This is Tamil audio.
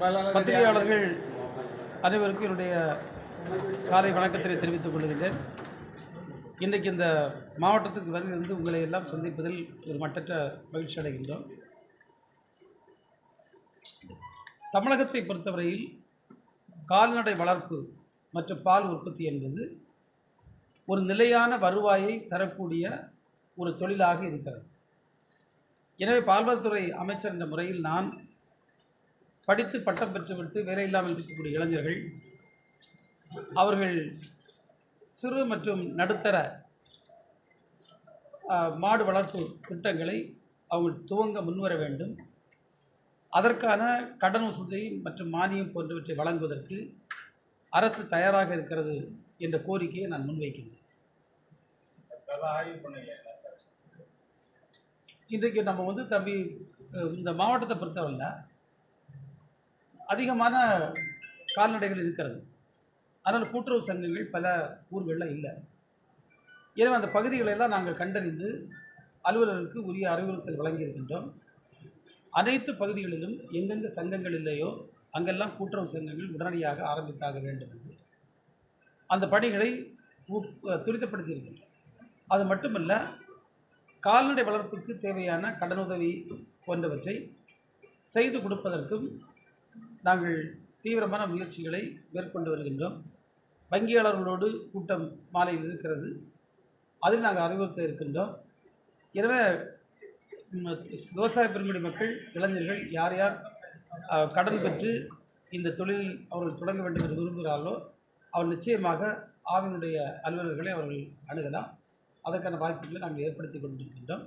பத்திரிகையாளர்கள் அனைவருக்கும் என்னுடைய காலை வணக்கத்தினை தெரிவித்துக் கொள்கின்றேன். இன்றைக்கு இந்த மாவட்டத்துக்கு வருகிறது உங்களை எல்லாம் சந்திப்பதில் ஒரு மட்டற்ற மகிழ்ச்சி அடைகின்றோம். தமிழகத்தை பொறுத்தவரையில் கால்நடை வளர்ப்பு மற்றும் பால் உற்பத்தி என்பது ஒரு நிலையான வருவாயை தரக்கூடிய ஒரு தொழிலாக இருக்கிறது. எனவே பால்வளத்துறை அமைச்சர் என்ற முறையில் நான் படித்து பட்டம் பெற்றுவிட்டு வேலையில்லாமல் இருக்கக்கூடிய இளைஞர்கள் அவர்கள் சிறு மற்றும் நடுத்தர மாடு வளர்ப்பு திட்டங்களை அவங்க துவங்க முன்வர வேண்டும். அதற்கான கடன் வசதி மற்றும் மானியம் போன்றவற்றை வழங்குவதற்கு அரசு தயாராக இருக்கிறது என்ற கோரிக்கையை நான் முன்வைக்கின்றேன். இன்றைக்கு நம்ம வந்து தம்பி இந்த மாவட்டத்தை பொறுத்தவரையில் அதிகமான கால்நடைகள் இருக்கிறது. அதனால் கூட்டுறவு சங்கங்கள் பல ஊர்களில் இல்லை. எனவே அந்த பகுதிகளெல்லாம் நாங்கள் கண்டறிந்து அலுவலர்களுக்கு உரிய அறிவுறுத்தல் வழங்கியிருக்கின்றோம். அனைத்து பகுதிகளிலும் எங்கெங்கே சங்கங்கள் இல்லையோ அங்கெல்லாம் கூட்டுறவு சங்கங்கள் உடனடியாக ஆரம்பித்தாக வேண்டும் என்று. அந்த பணிகளை துரிதப்படுத்தியிருக்கின்றோம். அது மட்டுமல்ல கால்நடை வளர்ப்புக்கு தேவையான கடனுதவி போன்றவற்றை செய்து கொடுப்பதற்கும் நாங்கள் தீவிரமான முயற்சிகளை மேற்கொண்டு வருகின்றோம். வங்கியாளர்களோடு கூட்டம் மாலையில் இருக்கிறது. அதில் நாங்கள் அறிவுறுத்த இருக்கின்றோம். எனவே விவசாய பெருங்குடி மக்கள் இளைஞர்கள் யார் யார் கடன் பெற்று இந்த தொழில் அவர்கள் தொடங்க வேண்டும் என்று விரும்புகிறார்களோ அவர் நிச்சயமாக ஆவினுடைய அலுவலர்களை அவர்கள் அணுகலாம். அதற்கான வாய்ப்புகளை நாங்கள் ஏற்படுத்தி கொண்டிருக்கின்றோம்.